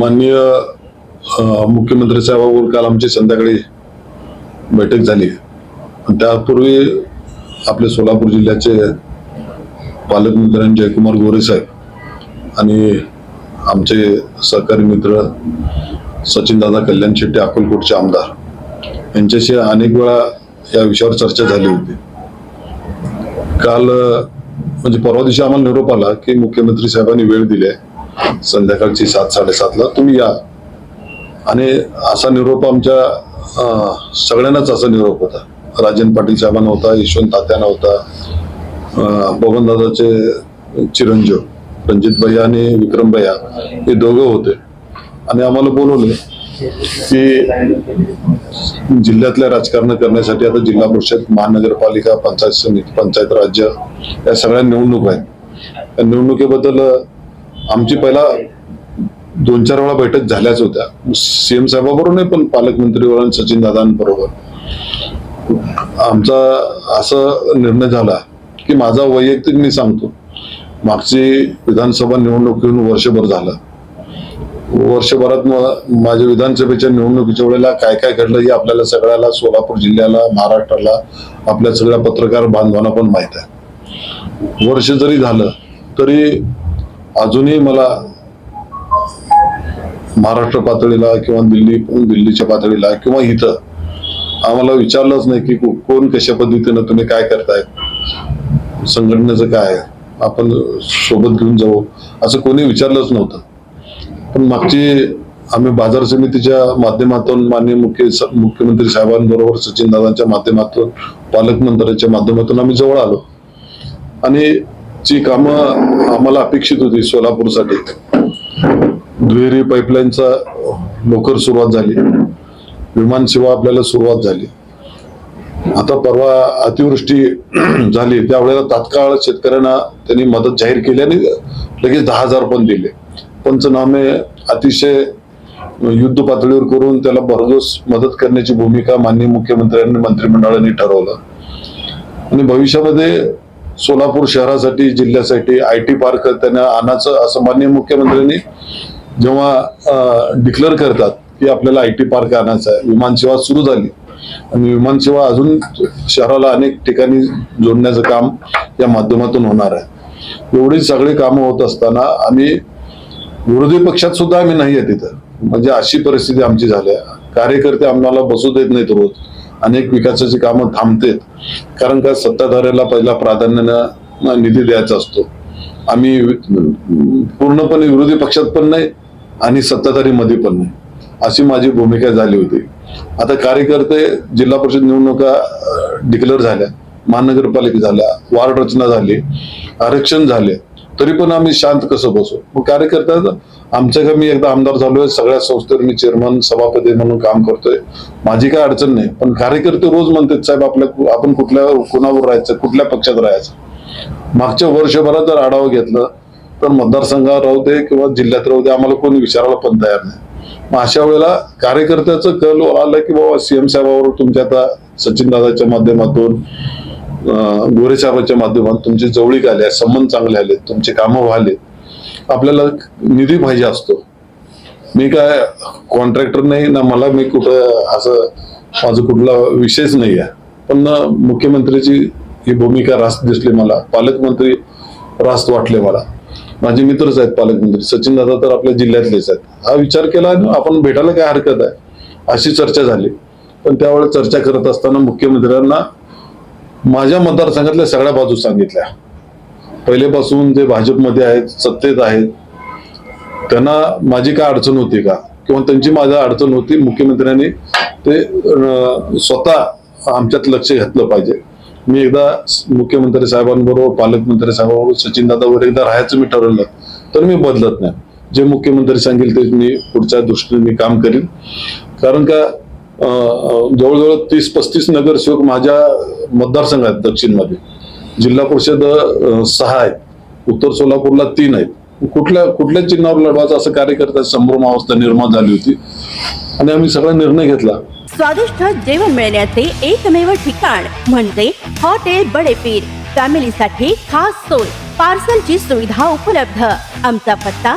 माननीय मुख्यमंत्री साहेबांवर काल आमची संध्याकाळी बैठक झाली. त्यापूर्वी आपले सोलापूर जिल्ह्याचे पालकमंत्री जयकुमार गोरे साहेब आणि आमचे सहकारी मित्र सचिनदादा कल्याण शेट्टी अकोलकोटचे आमदार यांच्याशी अनेक वेळा या विषयावर चर्चा झाली होती. काल म्हणजे परवा दिवशी आम्हाला निरोप आला की मुख्यमंत्री साहेबांनी वेळ दिली आहे. संध्याकाळची सात साडेसातला तुम्ही या. आणि असा निरोप आमच्या सगळ्यांनाच असा निरोप होता. राजन पाटील साहेबांना होता यशवंत तात्याना होता बबनदादाचे चिरंजीव रणजित भैया आणि विक्रम भैया हे दोघं होते. आणि आम्हाला बोलवले की जिल्ह्यातल्या राजकारण करण्यासाठी आता जिल्हा परिषद महानगरपालिका पंचायत समिती पंचायत राज्य या सगळ्या निवडणूक आहेत. त्या निवडणुकीबद्दल आमची पहिला दोन चार वेळा बैठक झाल्याच होत्या. सीएम साहेबाबरोबर नाही पण पालकमंत्रीवर आणि सचिन दादांबरोबर. आमचा असा निर्णय झाला की माझा वैयक्तिक मी सांगतो. मागची विधानसभा निवडणूक येऊन वर्षभर झालं. वर्षभरात माझ्या विधानसभेच्या निवडणुकीच्या वेळेला काय काय घडलं हे आपल्याला सगळ्याला सोलापूर जिल्ह्याला महाराष्ट्राला आपल्या सगळ्या पत्रकार बांधवांना पण माहीत आहे. वर्ष जरी झालं तरी अजूनही मला महाराष्ट्र पातळीला किंवा दिल्ली दिल्लीच्या पातळीला किंवा इथं आम्हाला विचारलंच नाही की कोण कशा पद्धतीनं तुम्ही काय करताय संघटनेचं काय? आहे? आपण सोबत घेऊन जाऊ. असं कोणी विचारलंच नव्हतं. पण मागची आम्ही बाजार समितीच्या माध्यमातून माननीय मुख्य मुख्यमंत्री साहेबांबरोबर सचिन दादांच्या माध्यमातून पालकमंत्र्यांच्या माध्यमातून आम्ही जवळ आलो. आणि ची कामं आम्हाला अपेक्षित होती सोलापूरसाठी. दुहेरी पाईपलाईनचा लवकर सुरुवात झाली. विमान सेवा आपल्याला सुरुवात झाली. आता परवा अतिवृष्टी झाली. त्यावेळेला तात्काळ शेतकऱ्यांना त्यांनी मदत जाहीर केली आणि लगेच दहा हजार पण दिले. पंचनामे अतिशय युद्ध पातळीवर करून त्याला भरघोस मदत करण्याची भूमिका माननीय मुख्यमंत्र्यांनी मंत्रिमंडळाने ठरवलं. आणि भविष्यामध्ये सोलापूर शहरासाठी जिल्ह्यासाठी आय टी पार्क त्यांना आणायचं असं माननीय मुख्यमंत्र्यांनी जेव्हा डिक्लेअर करतात की आपल्याला आय टी पार्क आणायचा आहे. विमानसेवा सुरू झाली. आणि विमानसेवा अजून शहराला अनेक ठिकाणी जोडण्याचं काम या माध्यमातून होणार आहे. एवढी सगळी कामं होत असताना आम्ही विरोधी पक्षात सुद्धा आम्ही नाही आहे तिथं. म्हणजे अशी परिस्थिती आमची झाली आहे. कार्यकर्ते आम्हाला बसू देत नाहीत रोज. अनेक विकासाची कामं थांबतेत कारण का सत्ताधाऱ्याला पहिला प्राधान्यानं निधी द्यायचा असतो. आम्ही पूर्णपणे विरोधी पक्षात पण नाही आणि सत्ताधारी मध्ये पण नाही. अशी माझी भूमिका झाली होती. आता कार्यकर्ते जिल्हा परिषद निवडणुका डिक्लेअर झाल्या महानगरपालिका झाल्या वार्ड रचना झाली आरक्षण झाले. तरी पण आम्ही शांत कसं बसू? मग कार्यकर्त्या आमच्या का मी एकदा आमदार झालोय सगळ्या संस्थेवर मी चेअरमन सभापती म्हणून काम करतोय. माझी काय अडचण नाही पण कार्यकर्ते रोज म्हणतात साहेब आपल्या आपण कुठल्या कोणावर राहायचं कुठल्या पक्षात राहायचं? मागच्या वर्षभरात जर आढावा घेतला तर मतदारसंघात राहू दे किंवा जिल्ह्यात राहू दे आम्हाला कोणी विचारायला पण तयार नाही. मग अशा वेळेला कार्यकर्त्याचं कल आलं की बाबा सीएम साहेबावर तुमच्या आता सचिन दादाच्या माध्यमातून अं, माध्यमात तुमचे तुमची जवळीक आले संबंध चांगले आले तुमचे कामं व्हाले आपल्याला निधी पाहिजे असतो. मी काय कॉन्ट्रॅक्टर नाही ना मला मी कुठं असं माझं कुठला विषयच नाही आहे. पण ना ही भूमिका रास्त दिसली मला पालकमंत्री रास्त वाटले मला. माझे मित्रच आहेत पालकमंत्री सचिन दादा तर आपल्या जिल्ह्यातलेच आहेत. हा विचार केला आणि आपण भेटायला काय हरकत आहे अशी चर्चा झाली. पण त्यावेळेस चर्चा करत असताना मुख्यमंत्र्यांना माझ्या मतदारसंघातल्या सगळ्या बाजू सांगितल्या. पहिलेपासून जे भाजपमध्ये आहेत सत्तेत आहेत त्यांना माझी काय अडचण होती का? किंवा त्यांची माझ्या अडचण होती मुख्यमंत्र्यांनी ते स्वतः आमच्यात लक्ष घेतलं पाहिजे. मी एकदा मुख्यमंत्री साहेबांबरोबर पालकमंत्री साहेबांबरोबर सचिन दादावर एकदा राहायचं मी ठरवलं तर मी बदलत नाही. जे मुख्यमंत्री सांगेल ते मी पुढच्या दृष्टीने मी काम करीन. कारण का जवळजवळ तीस पस्तीस नगरसेवक माझ्या मतदारसंघात दक्षिणमध्ये. जिल्हा परिषद सहा आहेत. उत्तर सोलापूरला तीन आहेत. कुठल्या कुठल्या चिन्हावर लढवायचं असं कार्यकर्ता संभ्रम अवस्था निर्माण झाली होती? आणि आम्ही सगळा निर्णय घेतला. स्वादिष्ट जेवण मिळण्याचे एकमेव ठिकाण म्हणजे हॉटेल बडेपीर. फॅमिलीसाठी खास सोय पार्सलची सुविधा उपलब्ध. आमचा पत्ता